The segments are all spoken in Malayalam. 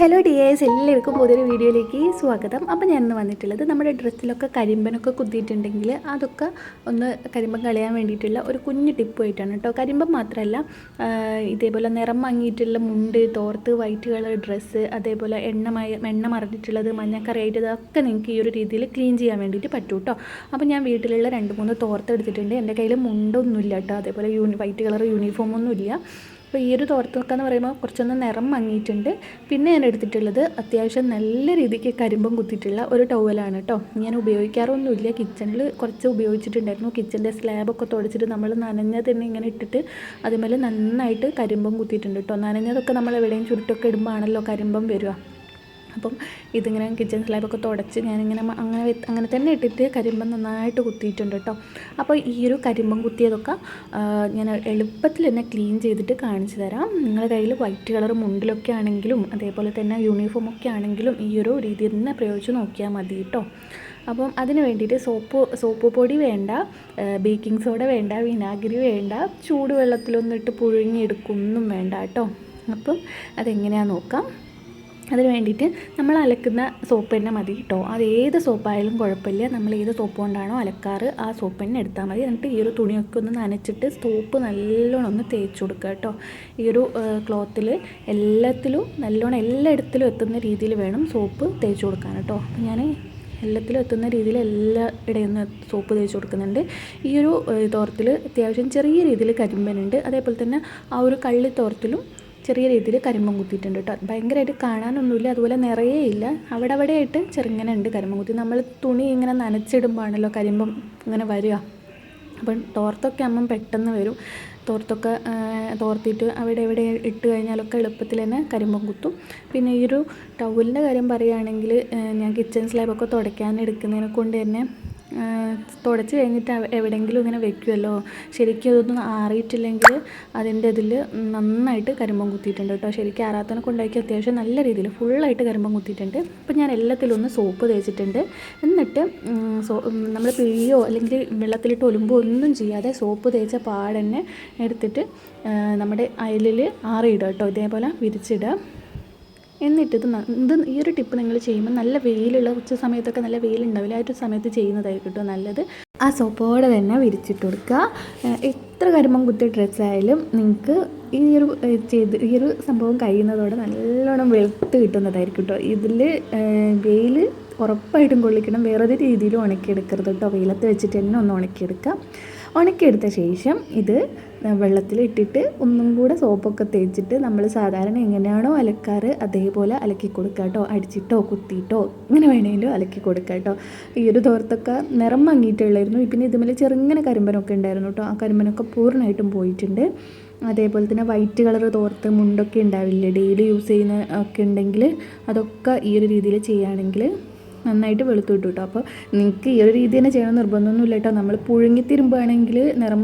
ഹലോ ഡിയേഴ്സ് എല്ലാവർക്കും പുതിയൊരു വീഡിയോയിലേക്ക് സ്വാഗതം. അപ്പോൾ ഞാൻ ഇന്ന് വന്നിട്ടുള്ളത് നമ്മുടെ ഡ്രസ്സിലൊക്കെ കരിമ്പനൊക്കെ കുത്തിയിട്ടുണ്ടെങ്കിൽ അതൊക്കെ ഒന്ന് കരിമ്പൻ കളയാൻ വേണ്ടിയിട്ടുള്ള ഒരു കുഞ്ഞു ടിപ്പ് ആയിട്ടാണ് കേട്ടോ. കരിമ്പൻ മാത്രമല്ല ഇതേപോലെ നിറം മങ്ങിയിട്ടുള്ള മുണ്ട് തോർത്ത് വൈറ്റ് കളർ ഡ്രസ്സ് അതേപോലെ എണ്ണമയ എണ്ണ മറഞ്ഞിട്ടുള്ളത് മഞ്ഞക്കറിയായിട്ട് ഇതൊക്കെ നിങ്ങൾക്ക് ഈ ഒരു രീതിയിൽ ക്ലീൻ ചെയ്യാൻ വേണ്ടിയിട്ട് പറ്റും കേട്ടോ. അപ്പോൾ ഞാൻ വീട്ടിലുള്ള രണ്ട് മൂന്ന് തോർത്ത് എടുത്തിട്ടുണ്ട്. എന്റെ കയ്യിൽ മുണ്ടൊന്നുമില്ല കേട്ടോ. അതേപോലെ യൂണി വൈറ്റ് കളർ യൂണിഫോമൊന്നും ഇല്ല അപ്പോൾ ഈ ഒരു തോർത്തൊക്കെ എന്ന് പറയുമ്പോൾ കുറച്ചൊന്ന് നിറം മങ്ങിയിട്ടുണ്ട്. പിന്നെ ഞാൻ എടുത്തിട്ടുള്ളത് അത്യാവശ്യം നല്ല രീതിക്ക് കരിമ്പം കുത്തിയിട്ടുള്ള ഒരു ടവലാണ് കേട്ടോ. ഞാൻ ഉപയോഗിക്കാറൊന്നുമില്ല. കിച്ചണിൽ കുറച്ച് ഉപയോഗിച്ചിട്ടുണ്ടായിരുന്നു. കിച്ചന്റെ സ്ലാബൊക്കെ തുടച്ചിട്ട് നമ്മൾ നനഞ്ഞത് തന്നെ ഇങ്ങനെ ഇട്ടിട്ട് അതുമേലെ നന്നായിട്ട് കരിമ്പം കുത്തിയിട്ടുണ്ട് കേട്ടോ. നനഞ്ഞതൊക്കെ നമ്മൾ എവിടെയും ചുരുട്ടൊക്കെ ഇടുമ്പോൾ ആണല്ലോ കരിമ്പം വരിക. അപ്പം ഇതിങ്ങനെ കിച്ചൺ സ്ലാബൊക്കെ തുടച്ച് ഞാനിങ്ങനെ അങ്ങനെ അങ്ങനെ തന്നെ ഇട്ടിട്ട് കരിമ്പം നന്നായിട്ട് കുത്തിയിട്ടുണ്ട് കേട്ടോ അപ്പോൾ ഈ ഒരു കരിമ്പം കുത്തിയതൊക്കെ ഞാൻ എളുപ്പത്തിൽ തന്നെ ക്ലീൻ ചെയ്തിട്ട് കാണിച്ചു തരാം. നിങ്ങളുടെ കയ്യിൽ വൈറ്റ് കളർ മുണ്ടിലൊക്കെ ആണെങ്കിലും അതേപോലെ തന്നെ യൂണിഫോം ഒക്കെ ആണെങ്കിലും ഈ ഒരു രീതിയിൽ തന്നെ പ്രയോഗിച്ച് നോക്കിയാൽ മതി കേട്ടോ അപ്പം അതിന് വേണ്ടിയിട്ട് സോപ്പ് സോപ്പ് പൊടി വേണ്ട ബേക്കിംഗ് സോഡ വേണ്ട വിനാഗിരി വേണ്ട ചൂടുവെള്ളത്തിലൊന്നിട്ട് പുഴുങ്ങിയെടുക്കൊന്നും വേണ്ട കേട്ടോ അപ്പം അതെങ്ങനെയാണെന്ന് നോക്കാം. അതിന് വേണ്ടിയിട്ട് നമ്മൾ അലക്കുന്ന സോപ്പ് തന്നെ മതി കേട്ടോ. അത് ഏത് സോപ്പായാലും കുഴപ്പമില്ല. നമ്മൾ ഏത് സോപ്പ് കൊണ്ടാണോ അലക്കാറ് ആ സോപ്പ് തന്നെ എടുത്താൽ മതി. എന്നിട്ട് ഈ ഒരു തുണിയൊക്കെ ഒന്ന് നനച്ചിട്ട് സോപ്പ് നല്ലോണം ഒന്ന് തേച്ച് കൊടുക്കുക കേട്ടോ. ഈ ഒരു ക്ലോത്തിൽ എല്ലാത്തിലും നല്ലോണം എല്ലായിടത്തിലും എത്തുന്ന രീതിയിൽ വേണം സോപ്പ് തേച്ച് കൊടുക്കാൻ കേട്ടോ. അപ്പം ഞാൻ എല്ലാത്തിലും എത്തുന്ന രീതിയിൽ എല്ലാ ഇടയിൽ സോപ്പ് തേച്ച് കൊടുക്കുന്നുണ്ട്. ഈ ഒരു തോർത്തിൽ അത്യാവശ്യം ചെറിയ രീതിയിൽ കരിമ്പനുണ്ട്. അതേപോലെ തന്നെ ആ ഒരു കള്ളി തോർത്തിലും ചെറിയ രീതിയിൽ കരിമ്പം കുത്തിയിട്ടുണ്ട് കേട്ടോ. ഭയങ്കരമായിട്ട് കാണാനൊന്നുമില്ല അതുപോലെ നിറയെ ഇല്ല. അവിടെ അവിടെ ആയിട്ട് ചെറുങ്ങനെ ഉണ്ട് കരിമ്പം കുത്തി. നമ്മൾ തുണി ഇങ്ങനെ നനച്ചിടുമ്പോഴാണല്ലോ കരിമ്പം ഇങ്ങനെ വരിക. അപ്പം തോർത്തൊക്കെ ആകുമ്പം പെട്ടെന്ന് വരും. തോർത്തൊക്കെ തോർത്തിട്ട് അവിടെ എവിടെ ഇട്ട് കഴിഞ്ഞാലൊക്കെ എളുപ്പത്തിൽ തന്നെ കരിമ്പം കുത്തും. പിന്നെ ഈ ഒരു ടൗലിന്റെ കാര്യം പറയുകയാണെങ്കിൽ ഞാൻ കിച്ചൺ സ്ലാബൊക്കെ തുടയ്ക്കാൻ എടുക്കുന്നതിനെ കൊണ്ട് തന്നെ തുടച്ച് കഴിഞ്ഞിട്ട് എവിടെയെങ്കിലും ഇങ്ങനെ വെക്കുമല്ലോ ശരിക്കും അതൊന്നും ആറിയിട്ടില്ലെങ്കിൽ അതിന്റെ ഇതിൽ നന്നായിട്ട് കരിമ്പം കുത്തിയിട്ടുണ്ട് കേട്ടോ. ശരിക്കും ആറാത്തനെ കൊണ്ടാക്കി അത്യാവശ്യം നല്ല രീതിയിൽ ഫുള്ളായിട്ട് കരിമ്പം കുത്തിയിട്ടുണ്ട്. അപ്പോൾ ഞാൻ എല്ലാത്തിലും ഒന്ന് സോപ്പ് തേച്ചിട്ടുണ്ട്. എന്നിട്ട് സോ നമ്മൾ പിഴിയോ അല്ലെങ്കിൽ വെള്ളത്തിലിട്ട് ഒലുമ്പോ ഒന്നും ചെയ്യാതെ സോപ്പ് തേച്ച പാടന്നെ എടുത്തിട്ട് നമ്മുടെ അയലിൽ ആറിയിടുക കേട്ടോ. ഇതേപോലെ വിരിച്ചിടുക. എന്നിട്ട് ഇത് ഇത് ഈ ഒരു ടിപ്പ് നിങ്ങൾ ചെയ്യുമ്പോൾ നല്ല വെയിലുള്ള ഉച്ച സമയത്തൊക്കെ നല്ല വെയിലുണ്ടാവില്ല? ആ ഒരു സമയത്ത് ചെയ്യുന്നതായിരിക്കും നല്ലത്. ആ സോപ്പോടെ തന്നെ വിരിച്ചിട്ട് കൊടുക്കുക. എത്ര കരുമ്പം കുത്തിയ ഡ്രസ്സായാലും നിങ്ങൾക്ക് ഈ ഒരു ചെയ്ത് ഈ ഒരു സംഭവം കഴിയുന്നതോടെ നല്ലോണം വെളുത്ത് കിട്ടുന്നതായിരിക്കും കേട്ടോ. ഇതിൽ വെയിൽ ഉറപ്പായിട്ടും കൊള്ളിക്കണം. വേറൊരു രീതിയിലും ഉണക്കിയെടുക്കരുത് കേട്ടോ. വെയിലത്ത് വെച്ചിട്ട് തന്നെ ഒന്ന് ഉണക്കിയെടുക്കാം ഉണക്കിയെടുത്ത ശേഷം ഇത് വെള്ളത്തിലിട്ടിട്ട് ഒന്നും കൂടെ സോപ്പൊക്കെ തേച്ചിട്ട് നമ്മൾ സാധാരണ എങ്ങനെയാണോ അലക്കാറ് അതേപോലെ അലക്കി കൊടുക്കുക കേട്ടോ. അടിച്ചിട്ടോ കുത്തിയിട്ടോ ഇങ്ങനെ വേണമെങ്കിലും അലക്കി കൊടുക്കുക കേട്ടോ. ഈ ഒരു തോർത്തൊക്കെ നിറം മങ്ങിയിട്ടുള്ളായിരുന്നു. പിന്നെ ഇതുമേലെ ചെറുങ്ങനെ കരിമ്പനൊക്കെ ഉണ്ടായിരുന്നു കേട്ടോ. ആ കരിമ്പനൊക്കെ പൂർണമായിട്ടും പോയിട്ടുണ്ട്. അതേപോലെ തന്നെ വൈറ്റ് കളർ തോർത്ത് മുണ്ടൊക്കെ ഉണ്ടാവില്ലേ ഡെയിലി യൂസ് ചെയ്യുന്ന ഒക്കെ ഉണ്ടെങ്കിൽ അതൊക്കെ ഈ ഒരു രീതിയിൽ ചെയ്യുകയാണെങ്കിൽ നന്നായിട്ട് വെളുത്തു കിട്ടും അപ്പോൾ നിങ്ങൾക്ക് ഈ ഒരു രീതി തന്നെ ചെയ്യണം നിർബന്ധമൊന്നുമില്ല കേട്ടോ നമ്മൾ പുഴുങ്ങി തിരുമ്പുകയാണെങ്കിൽ നിറം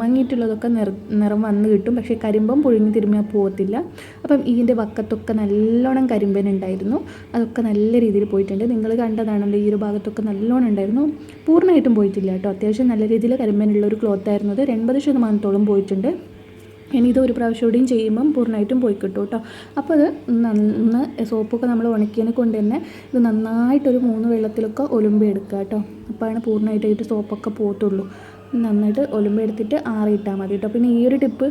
നിറ നിറം വന്ന് കിട്ടും. പക്ഷേ കരിമ്പം പുഴുങ്ങി തിരുമ്മിയാൽ പോകത്തില്ല. അപ്പം ഇതിന്റെ വക്കത്തൊക്കെ നല്ലോണം കരിമ്പൻ ഉണ്ടായിരുന്നു. അതൊക്കെ നല്ല രീതിയിൽ പോയിട്ടുണ്ട്. നിങ്ങൾ കണ്ടതാണല്ലോ ഈ ഒരു ഭാഗത്തൊക്കെ നല്ലോണം ഉണ്ടായിരുന്നു. പൂർണമായിട്ടും പോയിട്ടില്ല കേട്ടോ അത്യാവശ്യം നല്ല രീതിയിൽ കരിമ്പനുള്ള ഒരു ക്ലോത്ത് ആയിരുന്നു അത് എൺപത് ശതമാനത്തോളം പോയിട്ടുണ്ട്. ഇനി ഇത് ഒരു പ്രാവശ്യം കൂടിയും ചെയ്യുമ്പം പൂർണമായിട്ടും പോയി കിട്ടും. കേട്ടോ അപ്പോൾ അത് നന്ന് സോപ്പൊക്കെ നമ്മൾ ഉണക്കിയതിനെ കൊണ്ട് തന്നെ ഇത് നന്നായിട്ടൊരു മൂന്ന് വെള്ളത്തിലൊക്കെ ഒലുമ്പി എടുക്കുക കേട്ടോ. അപ്പോഴാണ് പൂർണമായിട്ട് സോപ്പൊക്കെ പോകത്തുള്ളൂ. നന്നായിട്ട് ഒലുമ്പെടുത്തിട്ട് ആറിയിട്ടാൽ മതി കേട്ടോ. പിന്നെ ഈ ഒരു ടിപ്പ്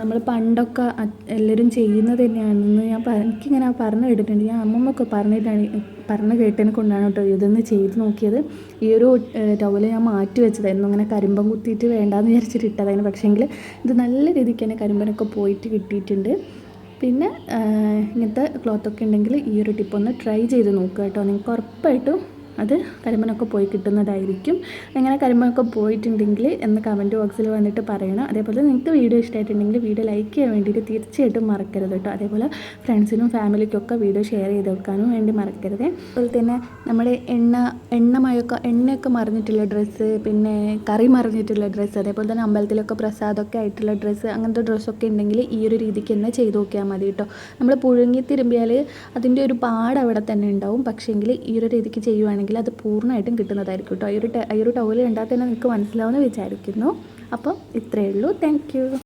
നമ്മൾ പണ്ടൊക്കെ എല്ലാവരും ചെയ്യുന്നത് തന്നെയാണെന്ന് ഞാൻ എനിക്കിങ്ങനെ പറഞ്ഞു കേട്ടിട്ടുണ്ട്. ഞാൻ അമ്മമ്മൊക്കെ പറഞ്ഞിട്ടാണ് പറഞ്ഞു കേട്ടതിനെ കൊണ്ടാണ് കേട്ടോ ഇതൊന്ന് ചെയ്ത് നോക്കിയത്. ഈ ഒരു ടവൽ ഞാൻ മാറ്റി വെച്ചതായിരുന്നു. അങ്ങനെ കരിമ്പം കുത്തിയിട്ട് വേണ്ടാന്ന് വിചാരിച്ചിട്ട് ഇട്ടതായിരുന്നു. പക്ഷേങ്കിൽ ഇത് നല്ല രീതിക്ക് തന്നെ കരിമ്പനൊക്കെ പോയിട്ട് കിട്ടിയിട്ടുണ്ട്. പിന്നെ ഇങ്ങനത്തെ ക്ലോത്തൊക്കെ ഉണ്ടെങ്കിൽ ഈ ഒരു ടിപ്പ് ഒന്ന് ട്രൈ ചെയ്ത് നോക്കുക കേട്ടോ. നിങ്ങൾക്ക് ഉറപ്പായിട്ടും അത് കരിമണൊക്കെ പോയി കിട്ടുന്നതായിരിക്കും. അങ്ങനെ കരിമണൊക്കെ പോയിട്ടുണ്ടെങ്കിൽ എന്ന് കമന്റ് ബോക്സിൽ വന്നിട്ട് പറയണം. അതേപോലെ നിങ്ങൾക്ക് വീഡിയോ ഇഷ്ടമായിട്ടുണ്ടെങ്കിൽ വീഡിയോ ലൈക്ക് ചെയ്യാൻ വേണ്ടിയിട്ട് തീർച്ചയായിട്ടും മറക്കരുത് കേട്ടോ. അതേപോലെ ഫ്രണ്ട്സിനും ഫാമിലിക്കൊക്കെ വീഡിയോ ഷെയർ ചെയ്ത് വെക്കാനും വേണ്ടി മറക്കരുത്. അതുപോലെ തന്നെ നമ്മുടെ എണ്ണ എണ്ണമയൊക്കെ എണ്ണയൊക്കെ മറിഞ്ഞിട്ടുള്ള ഡ്രസ്സ് പിന്നെ കറി മറിഞ്ഞിട്ടുള്ള ഡ്രസ്സ് അതേപോലെ തന്നെ അമ്പലത്തിലൊക്കെ പ്രസാദമൊക്കെ ആയിട്ടുള്ള ഡ്രസ്സ് അങ്ങനത്തെ ഡ്രസ്സൊക്കെ ഉണ്ടെങ്കിൽ ഈ ഒരു രീതിക്ക് തന്നെ ചെയ്ത് നോക്കിയാൽ മതി കേട്ടോ. നമ്മൾ പുഴുങ്ങി തിരുമ്പിയാൽ അതിന്റെ ഒരു പാട് അവിടെ തന്നെ ഉണ്ടാവും. പക്ഷേങ്കിൽ ഈ ഒരു രീതിക്ക് ചെയ്യുവാണെങ്കിൽ അത് പൂർണമായിട്ടും കിട്ടുന്നതായിരിക്കും കേട്ടോ. ഈ ഒരു ഈ ഒരു ടവൽ കണ്ടാൽ തന്നെ നിങ്ങൾക്ക് മനസ്സിലാവുമെന്ന് വിചാരിക്കുന്നു. അപ്പം ഇത്രയേ ഉള്ളൂ. താങ്ക്